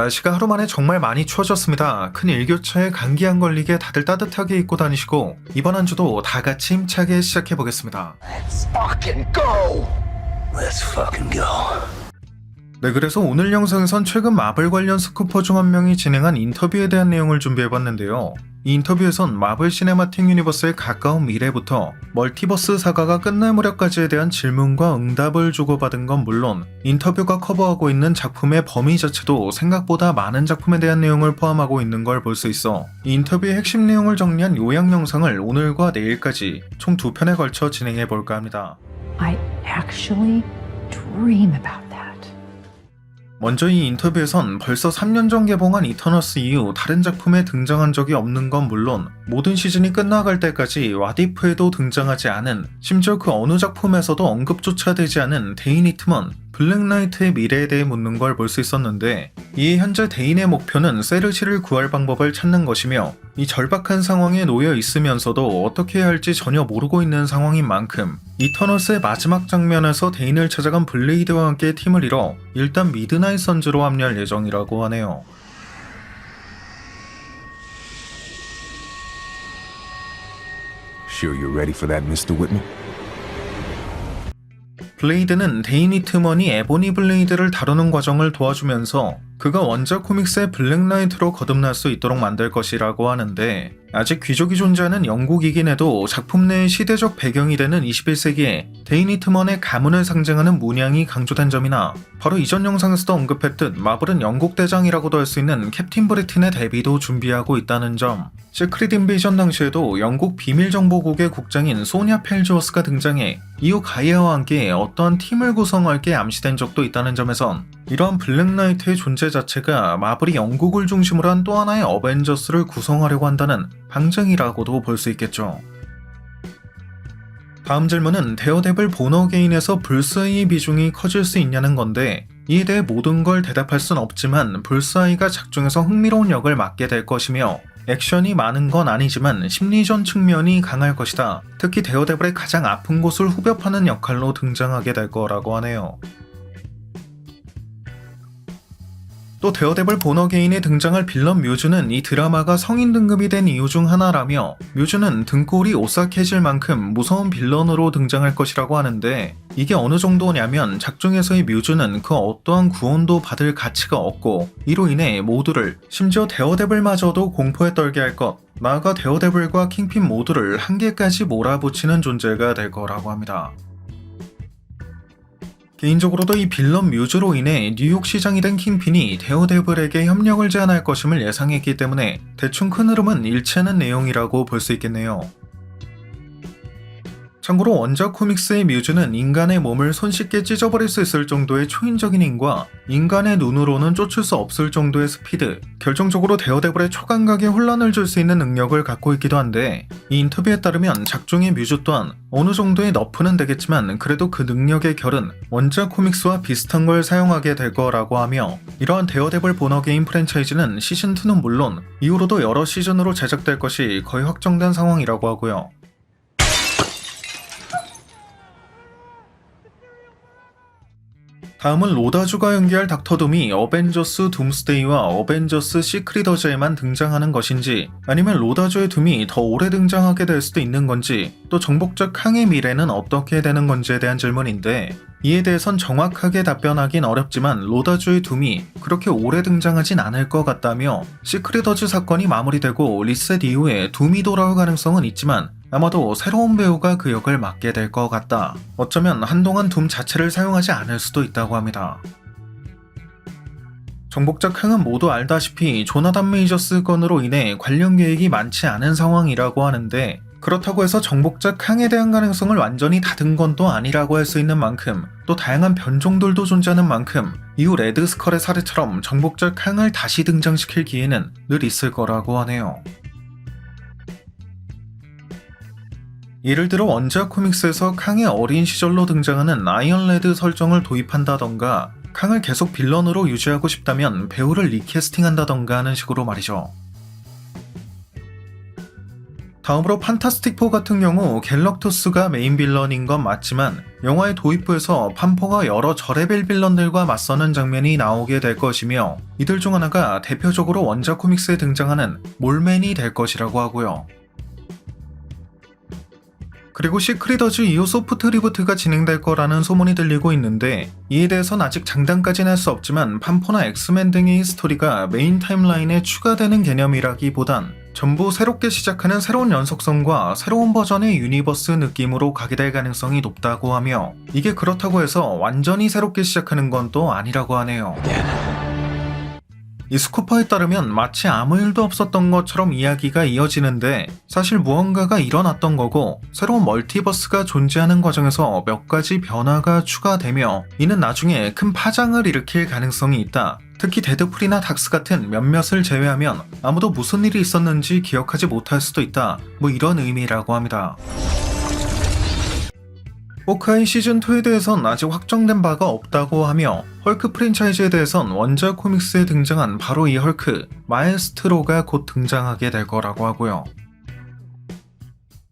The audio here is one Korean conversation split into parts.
날씨가 하루 만에 정말 많이 추워졌습니다. 큰 일교차에 감기 안 걸리게 다들 따뜻하게 입고 다니시고 이번 한 주도 다 같이 힘차게 시작해 보겠습니다. fucking go! Let's fucking go. 네, 그래서 오늘 영상에선 최근 마블 관련 스쿠퍼 중 한 명이 진행한 인터뷰에 대한 내용을 준비해봤는데요. 이 인터뷰에선 마블 시네마틱 유니버스의 가까운 미래부터 멀티버스 사과가 끝날 무렵까지에 대한 질문과 응답을 주고받은 건 물론 인터뷰가 커버하고 있는 작품의 범위 자체도 생각보다 많은 작품에 대한 내용을 포함하고 있는 걸 볼 수 있어 이 인터뷰의 핵심 내용을 정리한 요약 영상을 오늘과 내일까지 총 두 편에 걸쳐 진행해 볼까 합니다. I actually dream about. 먼저 이 인터뷰에선 벌써 3년 전 개봉한 이터너스 이후 다른 작품에 등장한 적이 없는 건 물론 모든 시즌이 끝나갈 때까지 와디프에도 등장하지 않은 심지어 그 어느 작품에서도 언급조차 되지 않은 데인 히트먼 블랙나이트의 미래에 대해 묻는 걸 볼 수 있었는데 이에 현재 데인의 목표는 세르시를 구할 방법을 찾는 것이며 이 절박한 상황에 놓여 있으면서도 어떻게 해야 할지 전혀 모르고 있는 상황인 만큼 이터널스의 마지막 장면에서 데인을 찾아간 블레이드와 함께 팀을 이뤄 일단 미드나잇 선즈로 합류할 예정이라고 하네요. 블레이드는 데인 히트먼이 에보니 블레이드를 다루는 과정을 도와주면서 그가 원작 코믹스의 블랙나이트로 거듭날 수 있도록 만들 것이라고 하는데 아직 귀족이 존재하는 영국이긴 해도 작품 내의 시대적 배경이 되는 21세기에 데인 히트먼의 가문을 상징하는 문양이 강조된 점이나 바로 이전 영상에서도 언급했듯 마블은 영국 대장이라고도 할 수 있는 캡틴 브리튼의 데뷔도 준비하고 있다는 점. 시크릿 인베이전 당시에도 영국 비밀정보국의 국장인 소냐 펠주어스가 등장해 이후 가이아와 함께 어떠한 팀을 구성할 게 암시된 적도 있다는 점에선 이러한 블랙나이트의 존재 자체가 마블이 영국을 중심으로 한 또 하나의 어벤져스를 구성하려고 한다는 방증이라고도 볼 수 있겠죠. 다음 질문은 데어데블 본어게인에서 불스아이의 비중이 커질 수 있냐는 건데 이에 대해 모든 걸 대답할 순 없지만 불스아이가 작중에서 흥미로운 역을 맡게 될 것이며 액션이 많은 건 아니지만 심리전 측면이 강할 것이다. 특히 데어데블의 가장 아픈 곳을 후벼 파는 역할로 등장하게 될 거라고 하네요. 또 데어데블 본어게인에 등장할 빌런 뮤즈는 이 드라마가 성인 등급이 된 이유 중 하나라며 뮤즈는 등골이 오싹해질 만큼 무서운 빌런으로 등장할 것이라고 하는데 이게 어느 정도냐면 작중에서의 뮤즈는 그 어떠한 구원도 받을 가치가 없고 이로 인해 모두를 심지어 데어데블마저도 공포에 떨게 할 것 나아가 데어데블과 킹핀 모두를 한계까지 몰아붙이는 존재가 될 거라고 합니다. 개인적으로도 이 빌런 뮤즈로 인해 뉴욕 시장이 된 킹핀이 데어데블에게 협력을 제안할 것임을 예상했기 때문에 대충 큰 흐름은 일치하는 내용이라고 볼 수 있겠네요. 참고로 원작 코믹스의 뮤즈는 인간의 몸을 손쉽게 찢어버릴 수 있을 정도의 초인적인 힘과 인간의 눈으로는 쫓을 수 없을 정도의 스피드, 결정적으로 데어데블의 초감각에 혼란을 줄 수 있는 능력을 갖고 있기도 한데 이 인터뷰에 따르면 작중의 뮤즈 또한 어느 정도의 너프는 되겠지만 그래도 그 능력의 결은 원작 코믹스와 비슷한 걸 사용하게 될 거라고 하며 이러한 데어데블 본어 게임 프랜차이즈는 시즌2는 물론 이후로도 여러 시즌으로 제작될 것이 거의 확정된 상황이라고 하고요. 다음은 로다주가 연기할 닥터둠이 어벤져스 둠스데이와 어벤져스 시크릿어즈에만 등장하는 것인지 아니면 로다주의 둠이 더 오래 등장하게 될 수도 있는 건지 또 정복적 항의 미래는 어떻게 되는 건지에 대한 질문인데 이에 대해선 정확하게 답변하긴 어렵지만 로다주의 둠이 그렇게 오래 등장하진 않을 것 같다며 시크릿 어즈 사건이 마무리되고 리셋 이후에 둠이 돌아올 가능성은 있지만 아마도 새로운 배우가 그 역을 맡게 될 것 같다. 어쩌면 한동안 둠 자체를 사용하지 않을 수도 있다고 합니다. 정복적 항은 모두 알다시피 조나단 메이저스 건으로 인해 관련 계획이 많지 않은 상황이라고 하는데 그렇다고 해서 정복적 항에 대한 가능성을 완전히 닫은 건또 아니라고 할 수 있는 만큼 또 다양한 변종들도 존재하는 만큼 이후 레드스컬의 사례처럼 정복적 항을 다시 등장시킬 기회는 늘 있을 거라고 하네요. 예를 들어 원작 코믹스에서 캉의 어린 시절로 등장하는 아이언레드 설정을 도입한다던가 캉을 계속 빌런으로 유지하고 싶다면 배우를 리캐스팅한다던가 하는 식으로 말이죠. 다음으로 판타스틱4 같은 경우 갤럭투스가 메인 빌런인 건 맞지만 영화의 도입부에서 판포가 여러 저레벨 빌런들과 맞서는 장면이 나오게 될 것이며 이들 중 하나가 대표적으로 원작 코믹스에 등장하는 몰맨이 될 것이라고 하고요. 그리고 시크리더즈 이후 소프트 리부트가 진행될 거라는 소문이 들리고 있는데 이에 대해선 아직 장담까지는 할 수 없지만 판포나 엑스맨 등의 스토리가 메인 타임라인에 추가되는 개념이라기보단 전부 새롭게 시작하는 새로운 연속성과 새로운 버전의 유니버스 느낌으로 가게 될 가능성이 높다고 하며 이게 그렇다고 해서 완전히 새롭게 시작하는 건 또 아니라고 하네요. 이 스쿠퍼에 따르면 마치 아무 일도 없었던 것처럼 이야기가 이어지는데 사실 무언가가 일어났던 거고 새로운 멀티버스가 존재하는 과정에서 몇 가지 변화가 추가되며 이는 나중에 큰 파장을 일으킬 가능성이 있다. 특히 데드풀이나 닥스 같은 몇몇을 제외하면 아무도 무슨 일이 있었는지 기억하지 못할 수도 있다. 뭐 이런 의미라고 합니다. 호크아이 시즌2에 대해선 아직 확정된 바가 없다고 하며 헐크 프랜차이즈에 대해선 원작 코믹스에 등장한 바로 이 헐크, 마에스트로가 곧 등장하게 될 거라고 하고요.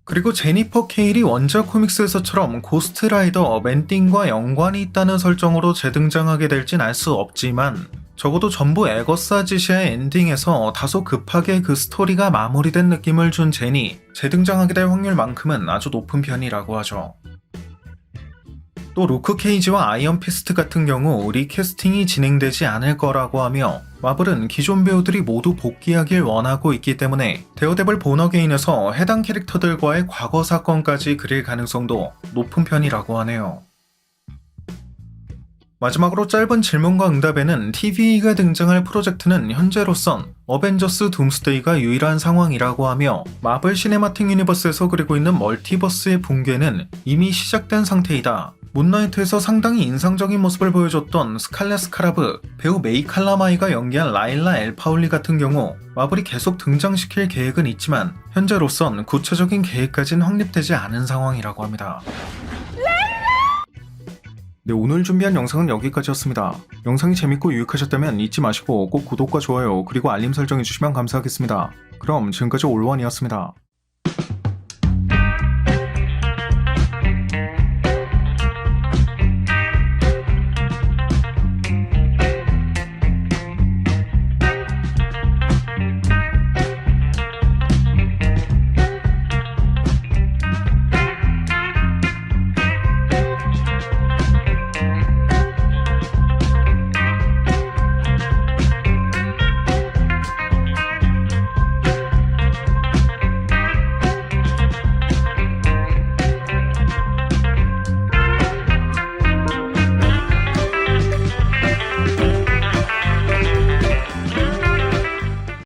그리고 제니퍼 케일이 원작 코믹스에서처럼 고스트라이더 맨띵과 연관이 있다는 설정으로 재등장하게 될진 알 수 없지만 적어도 전부 에거사지시아의 엔딩에서 다소 급하게 그 스토리가 마무리된 느낌을 준 제니 재등장하게 될 확률만큼은 아주 높은 편이라고 하죠. 또 루크 케이지와 아이언 피스트 같은 경우 리캐스팅이 진행되지 않을 거라고 하며 마블은 기존 배우들이 모두 복귀하길 원하고 있기 때문에 데어데블 본어게인에서 해당 캐릭터들과의 과거 사건까지 그릴 가능성도 높은 편이라고 하네요. 마지막으로 짧은 질문과 응답에는 TV가 등장할 프로젝트는 현재로선 어벤져스 둠스데이가 유일한 상황이라고 하며 마블 시네마틱 유니버스에서 그리고 있는 멀티버스의 붕괴는 이미 시작된 상태이다. 문나이트에서 상당히 인상적인 모습을 보여줬던 스칼렛 스카라브, 배우 메이 칼라마이가 연기한 라일라 엘파울리 같은 경우 마블이 계속 등장시킬 계획은 있지만 현재로선 구체적인 계획까지는 확립되지 않은 상황이라고 합니다. 네, 오늘 준비한 영상은 여기까지였습니다. 영상이 재밌고 유익하셨다면 잊지 마시고 꼭 구독과 좋아요 그리고 알림 설정해주시면 감사하겠습니다. 그럼 지금까지 올원이었습니다.